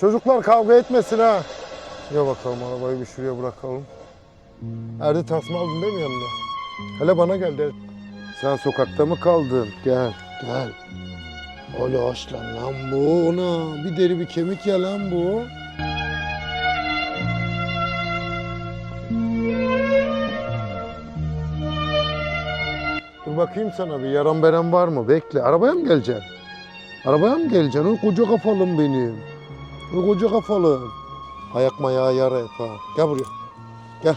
Çocuklar kavga etmesin ha. Ya bakalım arabayı bir şuraya bırakalım. Erdi tasma aldın değil mi yanına? Hele bana gel de. Sen sokakta mı kaldın? Gel, gel. Öyle aslan lan bu ona. Bir deri bir kemik ya lan bu. Dur bakayım sana bir yaran beren var mı? Bekle. Arabaya mı geleceksin? Arabaya mı geleceksin? O koca kafalım benim. O koca kafalım. Ayak mayağı yara et ha. Gel buraya. Gel.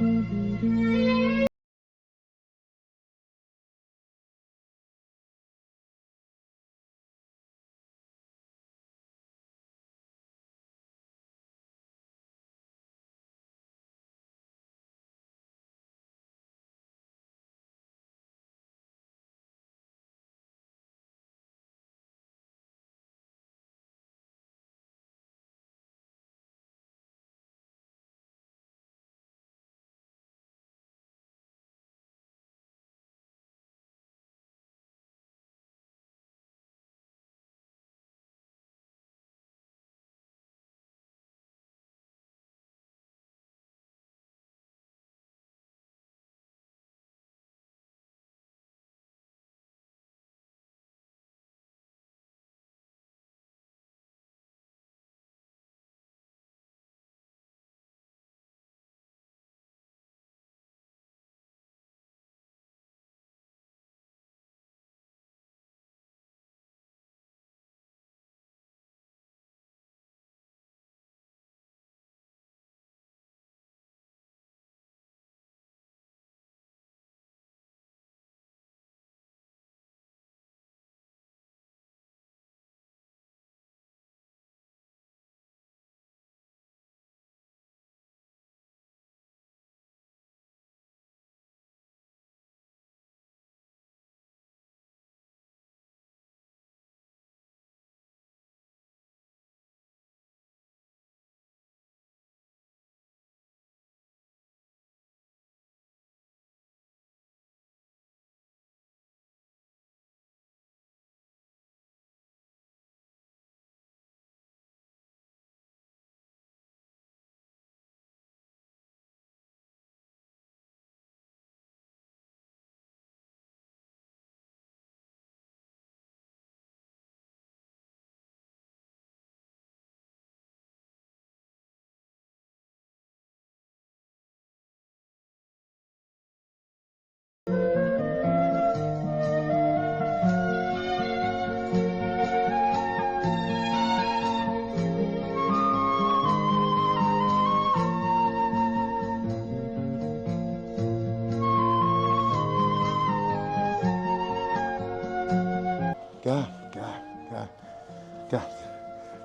Gel,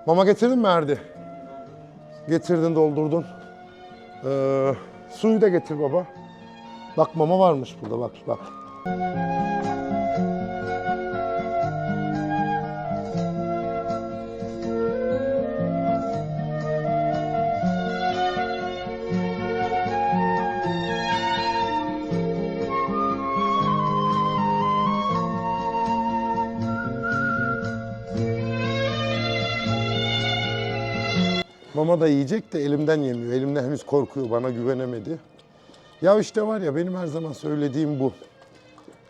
Mama getirdin mi Erdi? Getirdin, doldurdun. Ee, suyu da getir baba. Bak mama varmış burada, bak, bak. Mama da yiyecek de elimden yemiyor. Elimden henüz korkuyor, bana güvenemedi. Ya işte var ya benim her zaman söylediğim bu.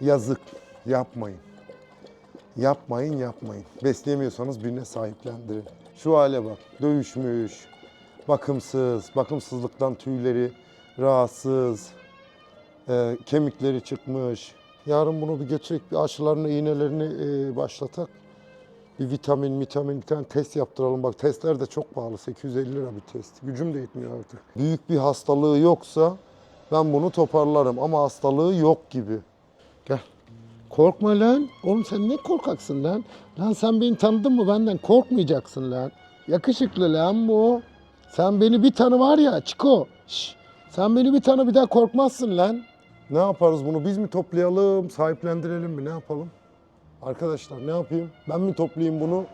Yazık, yapmayın. Yapmayın, yapmayın. Besleyemiyorsanız birine sahiplendirin. Şu hale bak, dövüşmüş, bakımsız, bakımsızlıktan tüyleri rahatsız, e, kemikleri çıkmış. Yarın bunu bir geçirek bir aşılarını, iğnelerini e, başlatak. Bir vitamin, vitamin, bir tane test yaptıralım. Bak testler de çok pahalı. 850 lira bir test. Gücüm de yetmiyor artık. Büyük bir hastalığı yoksa ben bunu toparlarım. Ama hastalığı yok gibi. Gel. Korkma lan. Oğlum sen ne korkaksın lan? Lan sen beni tanıdın mı benden? Korkmayacaksın lan. Yakışıklı lan bu. Sen beni bir tanı var ya Çiko. Şş, sen beni bir tanı bir daha korkmazsın lan. Ne yaparız bunu? Biz mi toplayalım, sahiplendirelim mi? Ne yapalım? Arkadaşlar ne yapayım? Ben mi toplayayım bunu?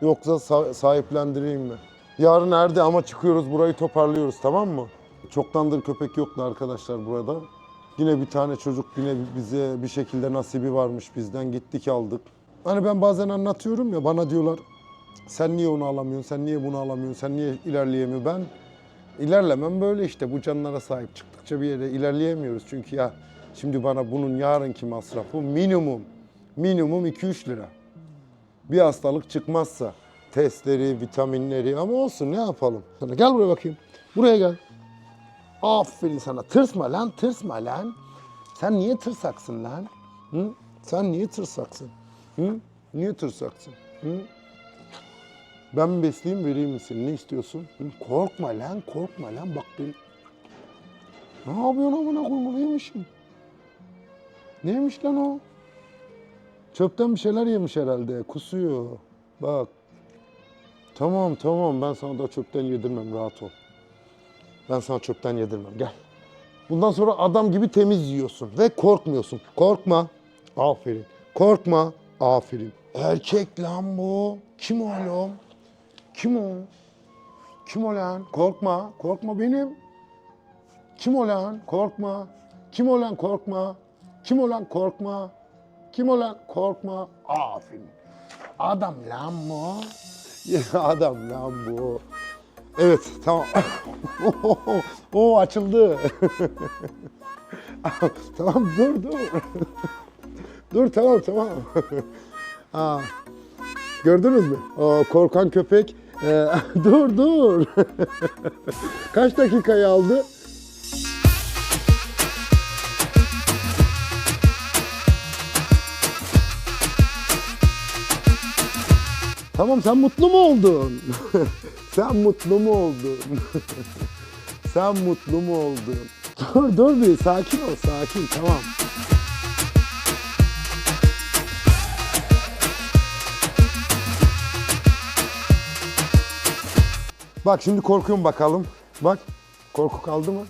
Yoksa sa- sahiplendireyim mi? Yarın nerede ama çıkıyoruz burayı toparlıyoruz tamam mı? Çoktandır köpek yoktu arkadaşlar burada. Yine bir tane çocuk yine bize bir şekilde nasibi varmış bizden gittik aldık. Hani ben bazen anlatıyorum ya bana diyorlar sen niye onu alamıyorsun, sen niye bunu alamıyorsun, sen niye ilerleyemiyorsun? Ben ilerlemem böyle işte bu canlara sahip çıktıkça bir yere ilerleyemiyoruz. Çünkü ya şimdi bana bunun yarınki masrafı minimum, minimum 2-3 lira. Bir hastalık çıkmazsa testleri, vitaminleri ama olsun ne yapalım. Sana gel buraya bakayım. Buraya gel. Aferin sana. Tırsma lan, tırsma lan. Sen niye tırsaksın lan? Hı? Sen niye tırsaksın? Hı? Niye tırsaksın? Hı? Ben besleyeyim, vereyim misin? Ne istiyorsun? Hı? Korkma lan, korkma lan. Bak ben... Ne yapıyorsun amına koyma neymişim? Neymiş lan o? Çöpten bir şeyler yemiş herhalde. Kusuyor. Bak. Tamam tamam ben sana da çöpten yedirmem rahat ol. Ben sana çöpten yedirmem gel. Bundan sonra adam gibi temiz yiyorsun ve korkmuyorsun. Korkma. Aferin. Korkma. Aferin. Erkek lan bu. Kim o oğlum? Kim o? Kim o lan? Korkma. Korkma benim. Kim o lan? Korkma. Kim o lan? Korkma. Kim o lan? Korkma. Kim o lan? Korkma. Aferin. Adam lan bu. Adam lan bu. Evet tamam. o açıldı. tamam dur dur. dur tamam tamam. Aa, gördünüz mü? O korkan köpek. Ee, dur dur. Kaç dakikayı aldı? Tamam sen mutlu mu oldun? sen mutlu mu oldun? sen mutlu mu oldun? Dur dur bir sakin ol sakin tamam. Bak şimdi korkuyorum bakalım. Bak korku kaldı mı?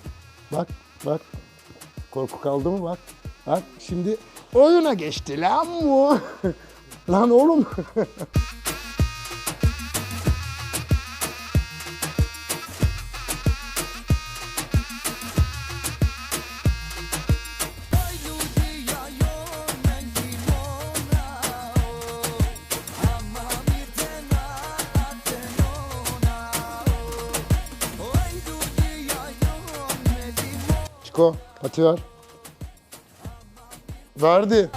Bak bak. Korku kaldı mı bak. Bak şimdi oyuna geçti lan bu. lan oğlum. Çiko pati ver. Verdi.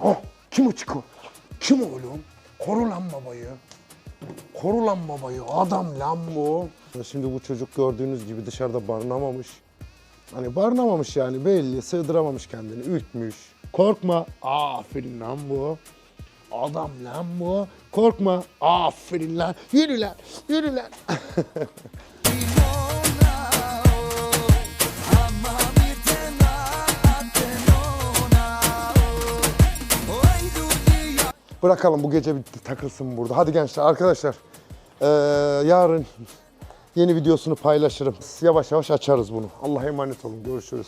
Oh, kim o Çiko? Kim oğlum? Koru lan babayı. Koru lan babayı. Adam lan bu. Şimdi bu çocuk gördüğünüz gibi dışarıda barınamamış. Hani barınamamış yani belli. Sığdıramamış kendini. Ürkmüş. Korkma. Aferin lan bu. Adam lan bu. Korkma. Aferin lan. Yürü lan. Yürü lan. Bırakalım bu gece bir takılsın burada. Hadi gençler arkadaşlar. Ee, yarın yeni videosunu paylaşırım. Yavaş yavaş açarız bunu. Allah'a emanet olun. Görüşürüz.